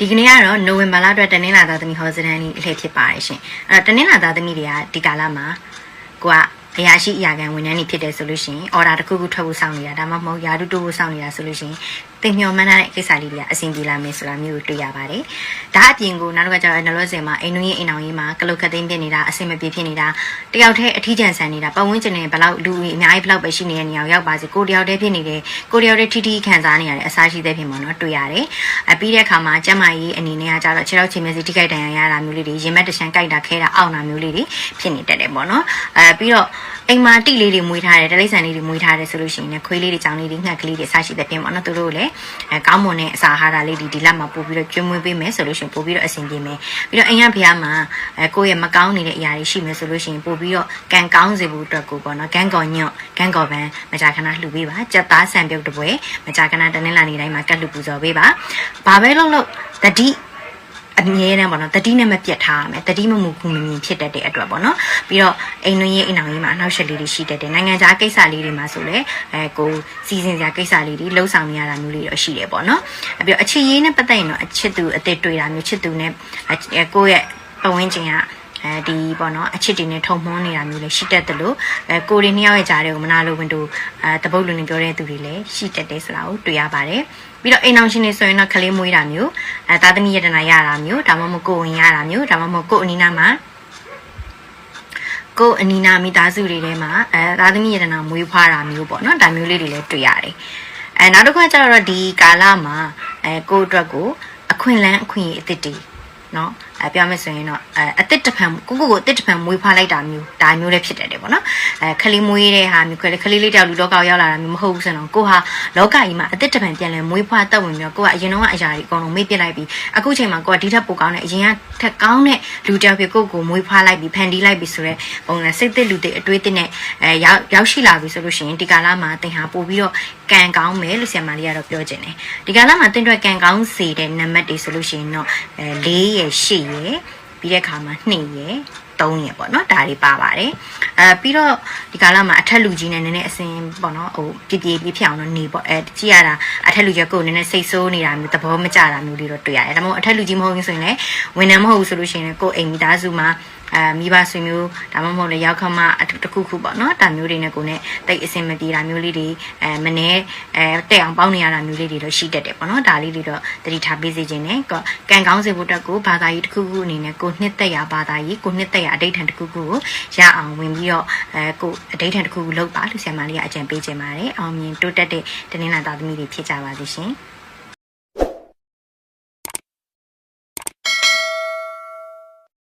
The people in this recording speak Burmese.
ဒီကနေ့ကတော့နိုဝင်ဘာလအတွက်တနင်္လာသားသမီးဟောစတန်းလေးအလှည့်ဖြစ်ပါတယ်ရှင်အဲ့တော့တနင်္လာသားသမီးတွေကဒီကာလမှာကိုကအရာရှိအရာခံဝန်ထမ်းတွေဖြစ်တယ်ဆိုလို့ရှိရင်အော်ဒါတစ်ခုခုထွက်ဖို့စောင့်နေတာဒါမှမဟုတ်ယာတုတိုးဖို့စောင့်နေတာဆိုလို့ရှိရင် တင်မျောမှန်းထားတဲ့ကိစ္စလေးတွေကအဆင်ပြေလာမယ်ဆိုတာမျိုးကိုတွေ့ရပါတယ်ဒါအပြင်ကိုနောက်တစ်ခါကျတော့နလို့စင်မှာအိမ်နွေးရင်အိမ်အောင်ရေးမှာကလုတ်ခတ်သိမ်းဖြစ်နေတာအဆင်မပြေဖြစ်နေတာတယောက်တည်းအထီးကျန်ဆန်နေတာပတ်ဝန်းကျင်နဲ့ဘလောက်လူကြီးအများကြီးဘလောက်ပဲရှိနေတဲ့နေရာကိုရောက်ပါစေကိုတယောက်တည်းဖြစ်နေတယ်ကိုတယောက်တည်းထိထိခံစားနေရတဲ့အစားရှိတဲ့ဖြစ်မှာနော်တွေ့ရတယ်အပြီးတဲ့အခါမှာကျမကြီးအနေနဲ့ကကြတော့ခြေထောက်ခြေမျက်စိထိခိုက်ဒဏ်ရာရတာမျိုးလေးတွေရင်မက်တချမ်းကြိုက်တာခဲတာအောင့်တာမျိုးလေးတွေဖြစ်နေတတ်တယ်ပေါ့နော်အဲပြီးတော့အိမ်မှာတိလေးတွေမွေးထားတယ်တလိမ့်ဆန်လေးတွေမွေးထားတယ်ဆိုလို့ရှိရင်လည်းခွေးလေးတွေကြောင်လေးတွေငှက်ကလေးတွေအစားရှိတဲ့ပြင်ပေါ့နော်သူတို့လည်းအဲကောင်းမွန်တဲ့အစာအာဟာရလေးတွေဒီလက်မှာပို့ပြီးတော့ကျွေးမွေးပေးမယ်ဆိုလို့ရှိရင်ပို့ပြီးတော့အဆင်ပြေမယ်ပြီးတော့အိမ်ကဖះမှာအဲကိုယ့်ရဲ့မကောင်းနေတဲ့အရာတွေရှိမယ်ဆိုလို့ရှိရင်ပို့ပြီးတော့ကံကောင်းစေဖို့အတွက်ကိုပေါ့နော်ကံကော်ညွတ်ကံကော်ပန်းမကြာခဏလှူပေးပါကြက်သားဆံပြုတ်တပွဲမကြာခဏတနင်္လာနေ့တိုင်းမှာကတ်လှူပူဇော်ပေးပါဘာပဲလုပ်လို့တတိ အမြဲတမ်းပေါ့နော်တတိနဲ့မပြတ်ထားရမယ်တတိမမှုခုမမြင်ဖြစ်တတ်တဲ့အတွက်ပေါ့နော်ပြီးတော့အိမ်တွင်းရေးအိမ်အောင်ရေးမှာအနောက်ရှက်လေးတွေရှိတတ်တယ်နိုင်ငံခြားကိစ္စလေးတွေမှာဆိုလည်းအဲကိုစီစဉ်စရာကိစ္စလေးတွေလှုပ်ဆောင်နေရတာမျိုးလေးတော့ရှိတယ်ပေါ့နော်အပြီးတော့အချစ်ရေးနဲ့ပတ်သက်ရင်တော့အချစ်သူအစ်စ်တွေ့တာမျိုးချစ်သူနဲ့အဲကိုယ့်ရဲ့ပဝင်းကျင်က အဲဒီပေါ့နော်အချစ်တွေနဲ့ထုံမွန်းနေတာမျိုးလည်းရှိတတ်တယ်လို့အဲကိုရီနှစ်ယောက်ရဲ့ကြားတွေကိုမနာလိုဝင်တူအဲတပုတ်လူနေပြောတဲ့သူတွေလည်းရှိတတ်တယ်ဆိုတာကိုတွေ့ရပါတယ်ပြီးတော့အိမ်အောင်ရှင်တွေဆိုရင်တော့ကလေးမွေးတာမျိုးအဲသားသမီးရတနာရတာမျိုးဒါမှမဟုတ်ကိုယ်ဝင်ရတာမျိုးဒါမှမဟုတ်ကိုယ်အနီးနားမှာကိုယ်အနီးနားမိသားစုတွေထဲမှာအဲသားသမီးရတနာမွေးဖွားတာမျိုးပေါ့နော်ဒါမျိုးလေးတွေလည်းတွေ့ရတယ်အဲနောက်တစ်ခါကျတော့ဒီကာလမှာအဲကိုယ့်အတွက်ကိုအခွင့်အလန်းအခွင့်အရေးအသစ်တွေ နော်အဲပြောမယ်ဆိုရင်တော့အဲအတစ်တဖန်ကိုကိုကိုအတစ်တဖန်မွေးဖွားလိုက်တာမျိုးဒါမျိုးလည်းဖြစ်တတ်တယ်ပေါ့နော်အဲခလေးမွေးတဲ့ဟာမျိုးခလေးခလေးလေးတယောက်လူလောကကိုရောက်လာတာမျိုးမဟုတ်ဘူးဆိုတော့ကိုဟာလောကကြီးမှာအတစ်တဖန်ပြန်လဲမွေးဖွားတက်ဝင်ပြီးတော့ကိုကအရင်တော့အရာတွေအကုန်လုံးမေ့ပစ်လိုက်ပြီးအခုချိန်မှာကိုကဒီထက်ပိုကောင်းတဲ့အရင်ကထက်ကောင်းတဲ့လူတယောက်ဖြစ်ကိုကိုမွေးဖွားလိုက်ပြီးဖန်တီးလိုက်ပြီးဆိုတော့ပုံစံစိတ်သက်လူတွေအတွေးတစ်နဲ့အဲရောက်ရောက်ရှိလာပြီဆိုလို့ရှိရင်ဒီကာလမှာသင်ဟာပို့ပြီးတော့ကံကောင်းမယ်လို့ဆရာမလေးကတော့ပြောခြင်းတယ်ဒီကာလမှာသင်တို့ကံကောင်းစေတဲ့နံပါတ်တွေဆိုလို့ရှိရင်တော့အဲ၄ရယ်၈ရယ်ပြီးတဲ့ခါမှာ2ရယ် 3ရယ်ပေါ့နော်ဒါတွေပါပါတယ်အဲပြီးတော့ဒီကာလမှာအထက်လူကြီးနဲ့နည်းနည်းအစင်ပေါ့နော်ဟိုပြပြပြဖြစ်အောင်တော့နေပေါ့အဲကြည့်ရတာအထက်လူကြီးကကိုယ်နည်းနည်းစိတ်ဆိုးနေတာမျိုးသဘောမကျတာမျိုးလေးတော့တွေ့ရတယ်ဒါမှမဟုတ်အထက်လူကြီးမဟုတ်ဘူးဆိုရင်လည်းဝန်ထမ်းမဟုတ်ဘူးဆိုလို့ရှိရင်လည်းကိုယ်အိမ်မိသားစုမှာအဲမိဘဆွေမျိုးဒါမှမဟုတ်လည်းရောက်ခမအထူးတစ်ခုခုပေါ့နော်ဒါမျိုးတွေနဲ့ကိုယ်နဲ့တိတ်အစင်မပြေတာမျိုးလေးတွေအဲမနေအဲတက်အောင်ပေါင်းနေရတာမျိုးလေးတွေတော့ရှိတတ်တယ်ပေါ့နော်ဒါလေးတွေတော့တတိထားပေးစေခြင်းနဲ့ကံကောင်းစေဖို့အတွက်ကိုဘာသာရေးတစ်ခုခုအနေနဲ့ကိုနှစ်သက်ရဘာသာရေးကိုနှစ်သက်ရအဋိဌံတစ်ခုခုကိုရအောင်ဝင်ပြီးတော့အဲကိုအဋိဌံတစ်ခုခုလောက်ပါလူဆရာမလေးကအကြံပေးခြင်းပါတယ်အောင်မြင်တိုးတက်တဲ့တနင်္လာသားသမီးတွေဖြစ်ကြပါစေရှင်